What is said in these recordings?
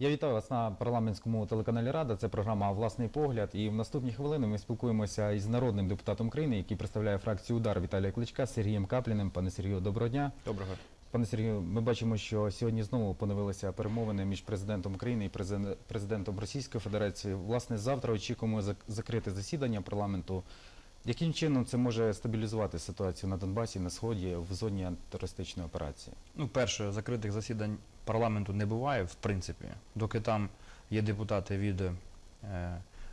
Я вітаю вас на парламентському телеканалі Рада. Це програма Власний погляд. І в наступні хвилини ми спілкуємося із народним депутатом України, який представляє фракцію Удар Віталія Кличка Сергієм Капліним. Пане Сергію, доброго дня. Доброго. Пане Сергію, ми бачимо, що сьогодні знову поновилися перемовини між президентом України і президен- президентом Російської Федерації. Власне, завтра очікуємо зак- закрите засідання парламенту. Яким чином це може стабілізувати ситуацію на Донбасі, на сході, в зоні антитерористичної операції? Ну, перше, закритих засідань парламенту не буває, в принципі, доки там є депутати від е,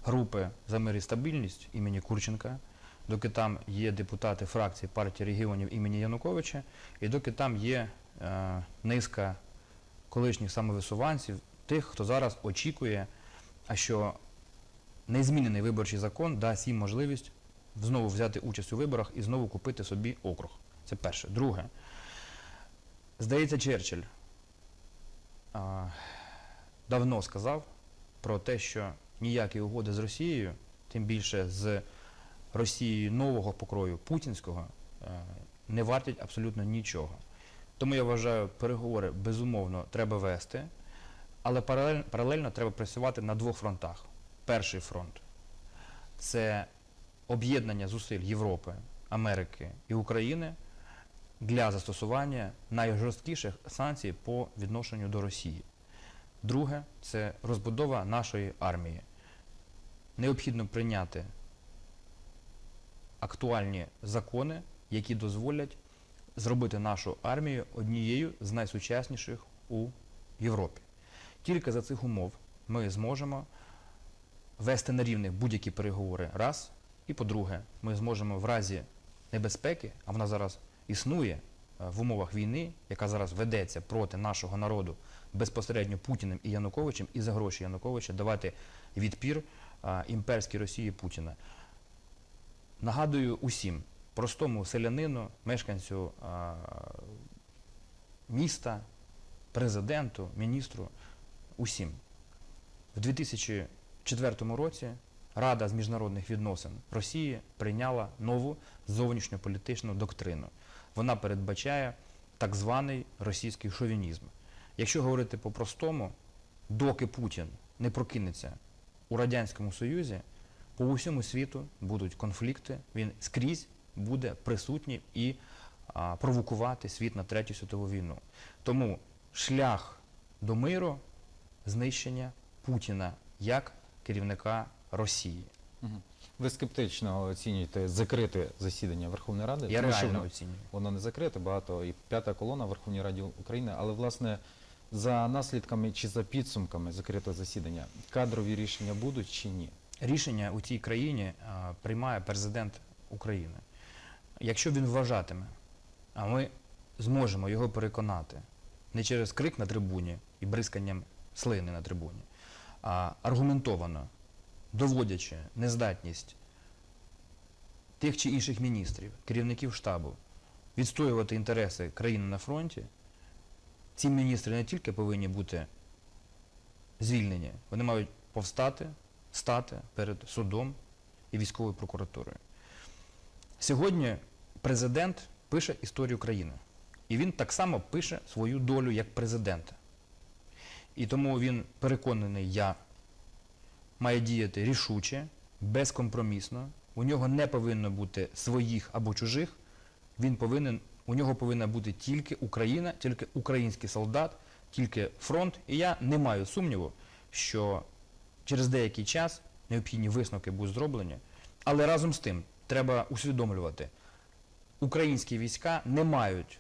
групи за мир і стабільність імені Курченка, доки там є депутати фракції партії регіонів імені Януковича, і доки там є е, низка колишніх самовисуванців, тих, хто зараз очікує, а що незмінений виборчий закон дасть їм можливість знову взяти участь у виборах і знову купити собі округ. Це перше. Друге. Здається, Черчилль а, давно сказав про те, що ніякі угоди з Росією, тим більше з Росією нового покрою путінського, е, не вартять абсолютно нічого. Тому я вважаю, переговори безумовно треба вести, але паралельно, паралельно треба працювати на двох фронтах. Перший фронт це об'єднання зусиль Європи, Америки і України для застосування найжорсткіших санкцій по відношенню до Росії. Друге це розбудова нашої армії. Необхідно прийняти актуальні закони, які дозволять зробити нашу армію однією з найсучасніших у Європі. Тільки за цих умов ми зможемо вести на рівних будь-які переговори раз. І по-друге, ми зможемо в разі небезпеки, а вона зараз існує е, в умовах війни, яка зараз ведеться проти нашого народу безпосередньо Путіним і Януковичем, і за гроші Януковича давати відпір імперській Росії Путіна. Нагадую усім, простому селянину, мешканцю міста, президенту, міністру, усім. В 2004 році Рада з міжнародних відносин Росії прийняла нову зовнішньополітичну доктрину. Вона передбачає так званий російський шовінізм. Якщо говорити по-простому, доки Путін не прокинеться у Радянському Союзі, по усьому світу будуть конфлікти, він скрізь буде присутній і а, провокувати світ на Третю світову війну. Тому шлях до миру знищення Путіна як керівника Росії. Ви скептично оцінюєте закрите засідання Верховної Ради? Я Тому реально воно- оцінюю. Воно не закрите, багато і п'ята колона в Верховній Раді України, але власне за наслідками чи за підсумками закритого засідання кадрові рішення будуть чи ні? Рішення у цій країні а, приймає президент України. Якщо він вважатиме, а ми зможемо його переконати не через крик на трибуні і бризканням слини на трибуні, а аргументовано, доводячи нездатність тих чи інших міністрів, керівників штабу відстоювати інтереси країни на фронті, ці міністри не тільки повинні бути звільнені, вони мають повстати, стати перед судом і військовою прокуратурою. Сьогодні президент пише історію країни. І він так само пише свою долю як президента. І тому він переконаний, я має діяти рішуче, безкомпромісно. У нього не повинно бути своїх або чужих. Він повинен, у нього повинна бути тільки Україна, тільки український солдат, тільки фронт. І я не маю сумніву, що через деякий час необхідні висновки будуть зроблені. Але разом з тим треба усвідомлювати, українські війська не мають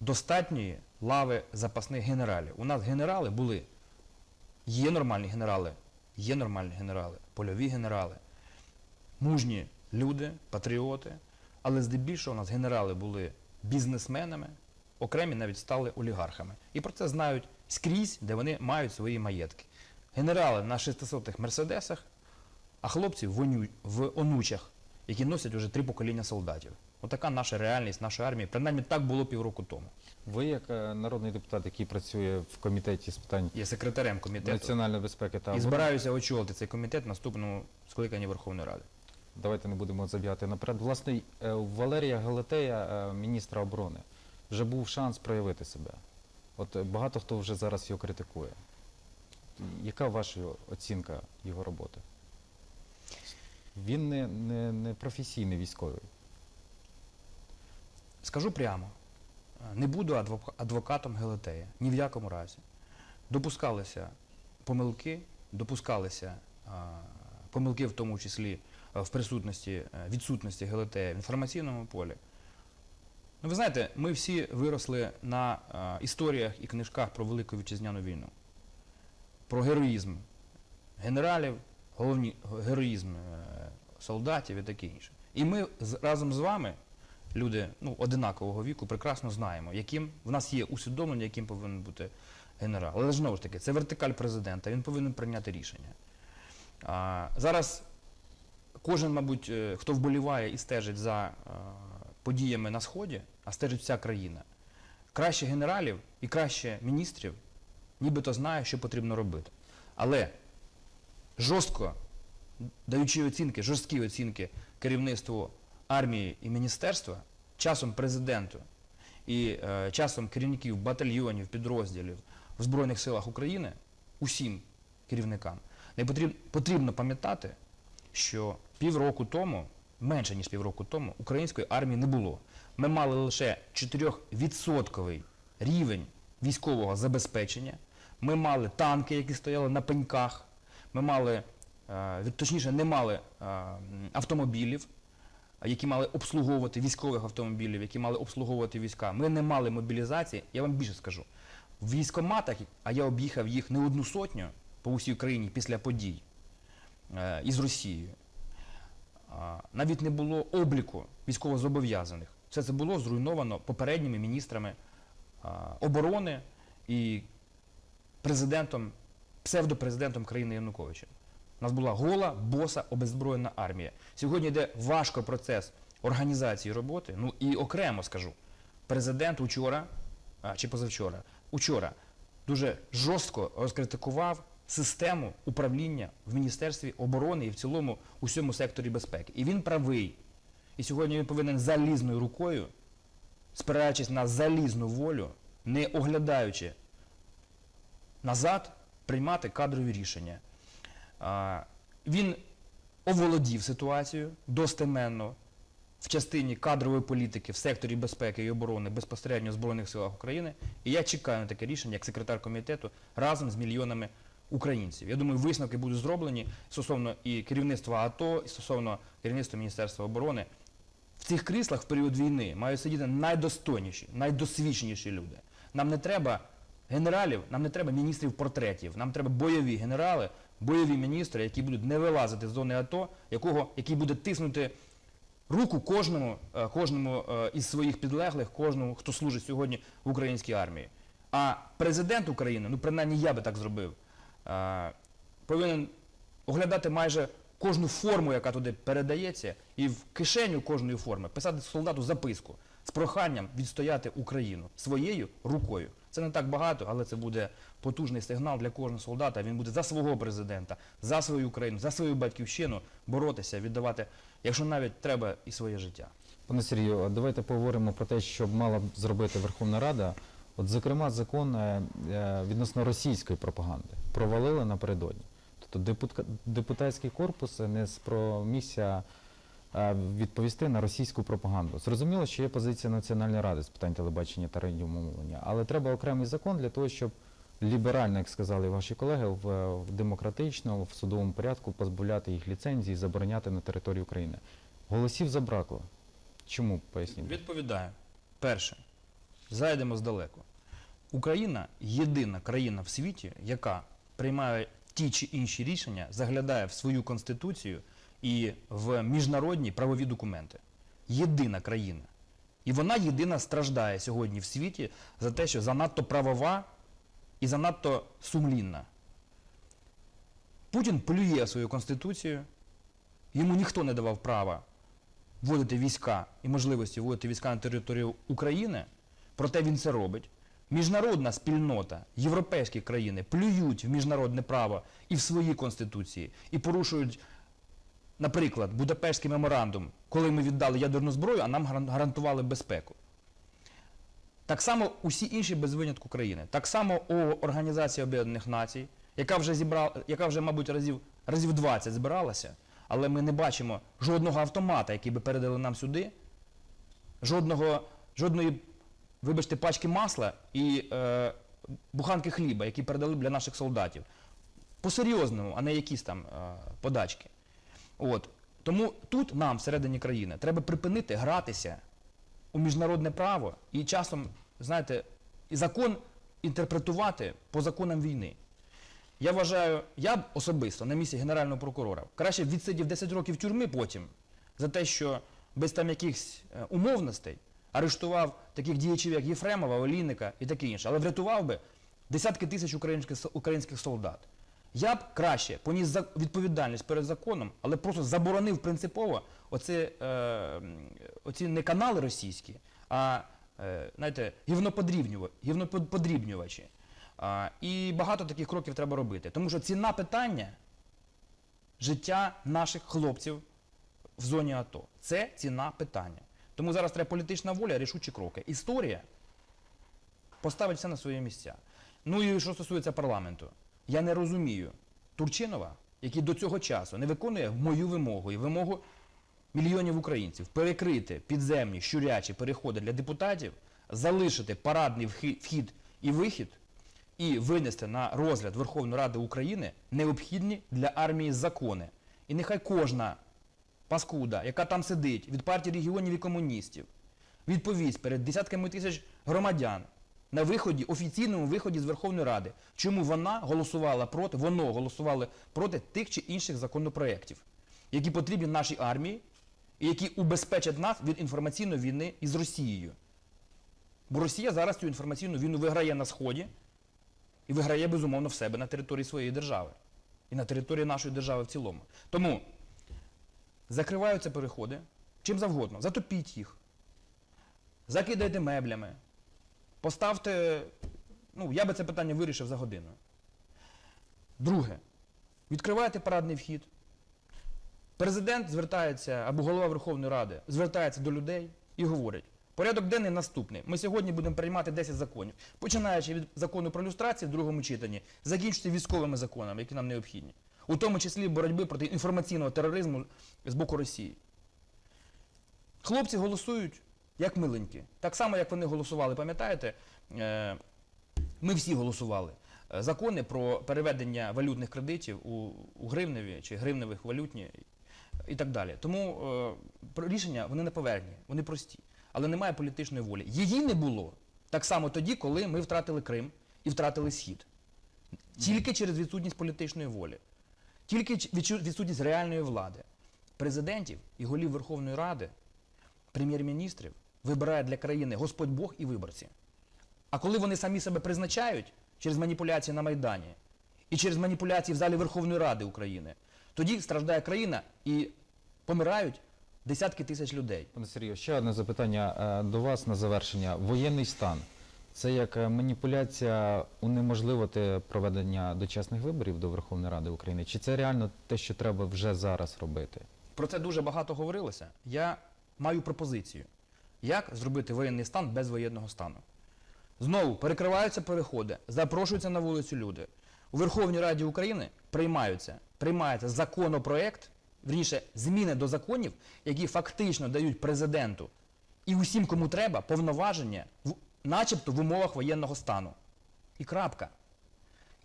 достатньої лави запасних генералів. У нас генерали були, є нормальні генерали, є нормальні генерали, польові генерали, мужні люди, патріоти, але здебільшого у нас генерали були бізнесменами, окремі навіть стали олігархами. І про це знають скрізь, де вони мають свої маєтки. Генерали на 600-х мерседесах, а хлопці в, в онучах, які носять вже три покоління солдатів. Отака наша реальність нашої армії. Принаймні так було півроку тому. Ви, як е, народний депутат, який працює в комітеті з питань Є секретарем комітету національної безпеки та і оборони, збираюся очолити цей комітет в наступному скликанні Верховної Ради. давайте не будемо забігати наперед. Власне, е, у Валерія Галатея, е, міністра оборони, вже був шанс проявити себе. От е, багато хто вже зараз його критикує. яка ваша оцінка його роботи? Він не, не, не професійний військовий. Скажу прямо, не буду адвокатом Гелетея, ні в якому разі. Допускалися помилки, допускалися помилки в тому числі в присутності, е, відсутності Гелетея в інформаційному полі. Ну, ви знаєте, ми всі виросли на історіях і книжках про Велику Вітчизняну війну, про героїзм генералів, головні, героїзм е, солдатів і таке інше. І ми разом з вами люди ну, одинакового віку прекрасно знаємо, яким в нас є усвідомлення, яким повинен бути генерал. Але знову ж таки, це вертикаль президента, він повинен прийняти рішення. А, зараз кожен, мабуть, е, хто вболіває і стежить за е, подіями на Сході, а стежить вся країна, краще генералів і краще міністрів, нібито знає, що потрібно робити. Але жорстко даючи оцінки, жорсткі оцінки керівництву армії і міністерства, часом президенту і е, часом керівників батальйонів, підрозділів в Збройних силах України, усім керівникам, не потрібно, потрібно пам'ятати, що півроку тому, менше ніж півроку тому, української армії не було. Ми мали лише 4% рівень військового забезпечення. Ми мали танки, які стояли на пеньках. Ми мали, е, точніше, не мали е, автомобілів, які мали обслуговувати військових автомобілів, які мали обслуговувати війська. Ми не мали мобілізації. Я вам більше скажу. В військоматах, а я об'їхав їх не одну сотню по усій Україні після подій е, із Росією. Навіть не було обліку військовозобов'язаних. Все це було зруйновано попередніми міністрами оборони і президентом, псевдопрезидентом країни Януковича. У нас була гола, боса, обеззброєна армія. Сьогодні йде важко процес організації роботи. Ну і окремо скажу, президент учора а, чи позавчора, учора дуже жорстко розкритикував систему управління в Міністерстві оборони і в цілому у всьому секторі безпеки. І він правий. І сьогодні він повинен залізною рукою, спираючись на залізну волю, не оглядаючи назад, приймати кадрові рішення. Він оволодів ситуацією достеменно в частині кадрової політики в секторі безпеки і оборони безпосередньо в Збройних силах України. І я чекаю на таке рішення як секретар комітету разом з мільйонами українців. Я думаю, висновки будуть зроблені стосовно і керівництва АТО, і стосовно керівництва Міністерства оборони. В цих кріслах в період війни мають сидіти найдостойніші, найдосвідченіші люди. Нам не треба генералів, нам не треба міністрів портретів, нам треба бойові генерали, бойові міністри, які будуть не вилазити з зони АТО, якого, який буде тиснути руку кожному, е, кожному е, із своїх підлеглих, кожному, хто служить сьогодні в українській армії. А президент України, ну принаймні я би так зробив, е, повинен оглядати майже кожну форму, яка туди передається, і в кишеню кожної форми писати солдату записку з проханням відстояти Україну своєю рукою. Це не так багато, але це буде потужний сигнал для кожного солдата. Він буде за свого президента, за свою Україну, за свою батьківщину боротися, віддавати, якщо навіть треба, і своє життя. Пане Сергію, давайте поговоримо про те, що мала б зробити Верховна Рада. От, зокрема, закон е, е, відносно російської пропаганди провалили напередодні. Тобто депутатський корпус не спромігся відповісти на російську пропаганду. Зрозуміло, що є позиція Національної ради з питань телебачення та радіомовлення, але треба окремий закон для того, щоб ліберально, як сказали ваші колеги, в, в демократичному, в судовому порядку позбавляти їх ліцензії, забороняти на території України. Голосів забракло. Чому поясніть? Відповідаю. Перше, зайдемо здалеку. Україна єдина країна в світі, яка приймає ті чи інші рішення, заглядає в свою конституцію і в міжнародні правові документи. Єдина країна. І вона єдина страждає сьогодні в світі за те, що занадто правова і занадто сумлінна. Путін полює в свою конституцію, йому ніхто не давав права вводити війська і можливості вводити війська на територію України, проте він це робить. Міжнародна спільнота, європейські країни плюють в міжнародне право і в свої конституції, і порушують, наприклад, Будапештський меморандум, коли ми віддали ядерну зброю, а нам гарантували безпеку. Так само усі інші без винятку країни. Так само О- Організація Об'єднаних Націй, яка вже зібрала, яка вже, мабуть, разів, разів 20 збиралася, але ми не бачимо жодного автомата, який би передали нам сюди, жодного, жодної, вибачте, пачки масла і е, буханки хліба, які передали б для наших солдатів. По-серйозному, а не якісь там е, подачки. От. Тому тут нам, всередині країни, треба припинити гратися у міжнародне право і часом, знаєте, закон інтерпретувати по законам війни. Я вважаю, я б особисто на місці генерального прокурора краще відсидів 10 років тюрми потім за те, що без там якихось е, умовностей арештував таких діячів, як Єфремова, Олійника і таке інше, але врятував би десятки тисяч українських солдат. Я б краще поніс відповідальність перед законом, але просто заборонив принципово оце, е, оці не канали російські, а е, знаєте, гівноподрібнювачі. А, і багато таких кроків треба робити. Тому що ціна питання життя наших хлопців в зоні АТО. Це ціна питання. Тому зараз треба політична воля, рішучі кроки. Історія поставить все на свої місця. Ну і що стосується парламенту, я не розумію Турчинова, який до цього часу не виконує мою вимогу і вимогу мільйонів українців перекрити підземні щурячі переходи для депутатів, залишити парадний вхід і вихід і винести на розгляд Верховної Ради України необхідні для армії закони. І нехай кожна паскуда, яка там сидить від партії регіонів і комуністів, відповість перед десятками тисяч громадян на виході, офіційному виході з Верховної Ради, чому вона голосувала проти, воно голосувало проти тих чи інших законопроєктів, які потрібні нашій армії і які убезпечать нас від інформаційної війни із Росією. Бо Росія зараз цю інформаційну війну виграє на Сході і виграє, безумовно, в себе на території своєї держави. І на території нашої держави в цілому. Тому закриваються переходи чим завгодно, затопіть їх, закидайте меблями, поставте. Ну, я би це питання вирішив за годину. Друге, відкривайте парадний вхід. Президент звертається, або голова Верховної Ради звертається до людей і говорить: порядок денний наступний. Ми сьогодні будемо приймати 10 законів, починаючи від закону про люстрацію в другому читанні, закінчуючи військовими законами, які нам необхідні, у тому числі боротьби проти інформаційного тероризму з боку Росії. Хлопці голосують як миленькі. Так само, як вони голосували, пам'ятаєте? Е, Ми всі голосували. е, Закони про переведення валютних кредитів у, гривневі чи гривневих валютні і так далі. Тому е, рішення вони не поверхні, вони прості. Але немає політичної волі. Її не було так само тоді, коли ми втратили Крим і втратили Схід. Тільки через відсутність політичної волі, тільки відсутність реальної влади. Президентів і голів Верховної Ради, прем'єр-міністрів вибирає для країни Господь Бог і виборці. А коли вони самі себе призначають через маніпуляції на Майдані і через маніпуляції в залі Верховної Ради України, тоді страждає країна і помирають десятки тисяч людей. Пане Сергію, ще одне запитання е, до вас на завершення. Воєнний стан. Це як е, маніпуляція унеможливити проведення дочасних виборів до Верховної Ради України? Чи це реально те, що треба вже зараз робити? Про це дуже багато говорилося. Я маю пропозицію, як зробити воєнний стан без воєнного стану. Знову перекриваються переходи, запрошуються на вулицю люди. У Верховній Раді України приймаються, приймається законопроект, вірніше, зміни до законів, які фактично дають президенту і усім, кому треба, повноваження, начебто в умовах воєнного стану. І крапка.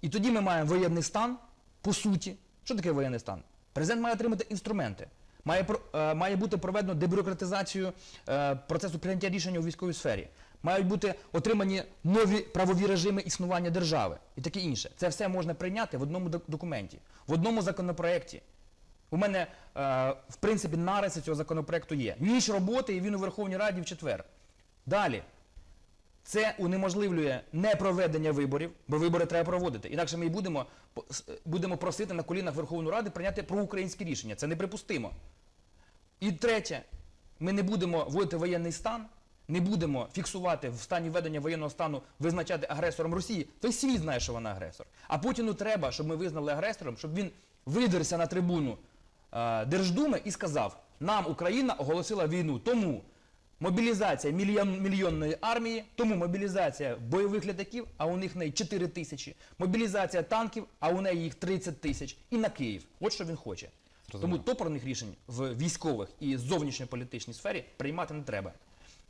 І тоді ми маємо воєнний стан, по суті. Що таке воєнний стан? Президент має отримати інструменти. Має, е, має бути проведено дебюрократизацію е, процесу прийняття рішення у військовій сфері. Мають бути отримані нові правові режими існування держави і таке інше. Це все можна прийняти в одному документі, в одному законопроекті. У мене, е, в принципі, нариси цього законопроекту є. Ніч роботи, і він у Верховній Раді в четвер. Далі. Це унеможливлює непроведення виборів, бо вибори треба проводити. Інакше ми будемо, будемо просити на колінах Верховної Ради прийняти проукраїнське рішення. Це неприпустимо. І третє, ми не будемо вводити воєнний стан, не будемо фіксувати в стані введення воєнного стану, визначати агресором Росії. Весь світ знає, що вона агресор. А Путіну треба, щоб ми визнали агресором, щоб він видерся на трибуну е, Держдуми і сказав: нам Україна оголосила війну. Тому Мобілізація мільйон, мільйонної армії, тому мобілізація бойових літаків, а у них неї 4 тисячі. Мобілізація танків, а у неї їх 30 тисяч. І на Київ. От що він хоче. Зрозуміло. Тому топорних рішень в військових і зовнішньополітичній сфері приймати не треба.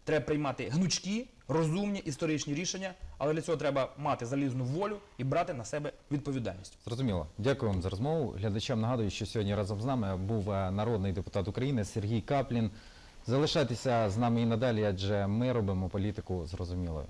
Треба приймати гнучкі, розумні історичні рішення, але для цього треба мати залізну волю і брати на себе відповідальність. Зрозуміло. Дякую вам за розмову. Глядачам нагадую, що сьогодні разом з нами був е, народний депутат України Сергій Каплін. Залишайтеся з нами і надалі, адже ми робимо політику зрозумілою.